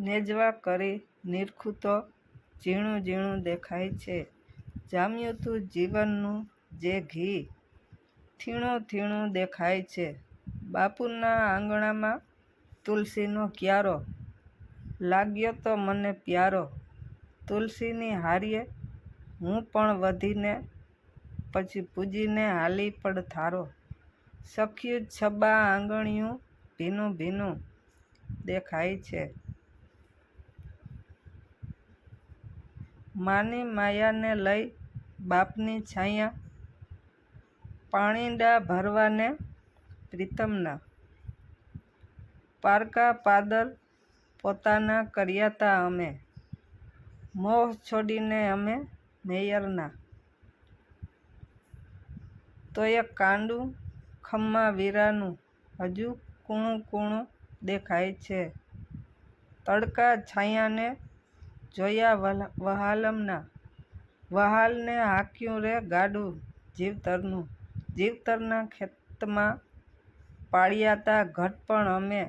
નેજવા કરી નિરખું તો ઝીણું ઝીણું દેખાય છે. જામ્યું તું જીવનનું જે ઘી થીણું થીણું દેખાય છે. બાપુના આંગણામાં તુલસીનો ક્યારો લાગ્યો તો મને પ્યારો. તુલસીની હારીએ હું પણ વધીને પછી પૂજીને હાલી પડ થારો. સખ્યું છબા આંગણિયું ભીનું ભીનું દેખાય છે. માની માયાને લઈ બાપની છાયા પાણીડા ભરવાને પ્રીતમના. પારકા પાદર પોતાના કર્યાતા અમે. મોહ છોડીને અમે મેયરના. તોય કાંડું ખમ્મા વીરાનું હજુ કૂણું કૂણું દેખાય છે. તડકા છાયાને જોયા વહાલમના. વહાલને હાંક્યું રે ગાડું જીવતરનું. જીવતરના ખેતમાં પાળિયાતા પણ અમે.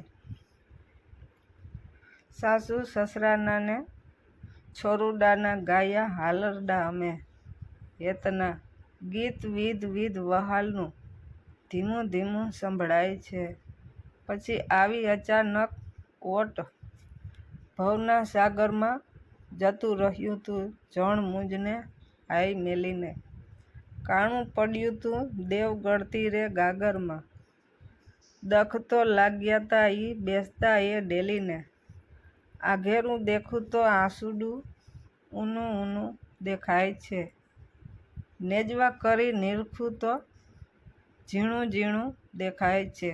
સાસુ સસરાનાને છોરુડાના ગાયા હાલરડા અમે. હેતના ગીત વિધ વિધ વહાલનું ધીમું ધીમું સંભળાય છે. પછી આવી અચાનક ઓટ ભવના સાગરમાં જતું રહ્યું તું જણ મૂંજને આઈ મેલીને. કાણું પડ્યું તું દેવ ગળતી રે ગાગરમાં. દખ તો લાગ્યાતા ઈ બેસતા એ ડેલીને. આઘેરું દેખું તો આંસુડું ઊનું ઊનું દેખાય છે. નેજવા કરી નીરખું તો ઝીણું ઝીણું દેખાય છે.